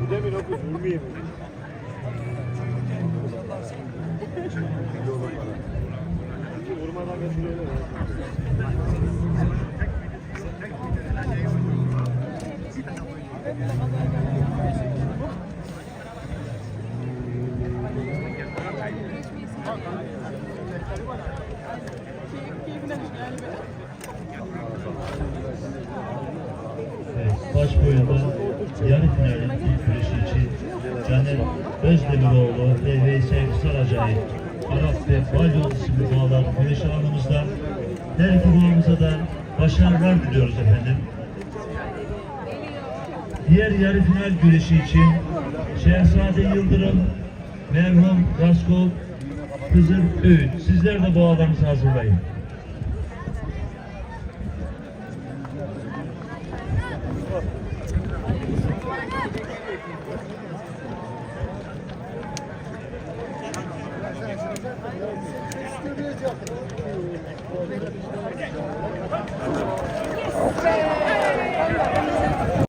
Bu demin okuz, ümmiye mi? Vurmadan götürüyorlar. Evet, baş boyunda yarı finalin ilk güreşi için Caner Özdemiroğlu ve Veysel Saracay Arap ve Balyoz isimli bağlar güreş alanımızda her iki da başarılar diliyoruz efendim. Diğer yarı final güreşi için Şehzade Yıldırım, merhum Raskol, Kızıl Öğüt. Sizler de bağlarınızı hazırlayın. Yes,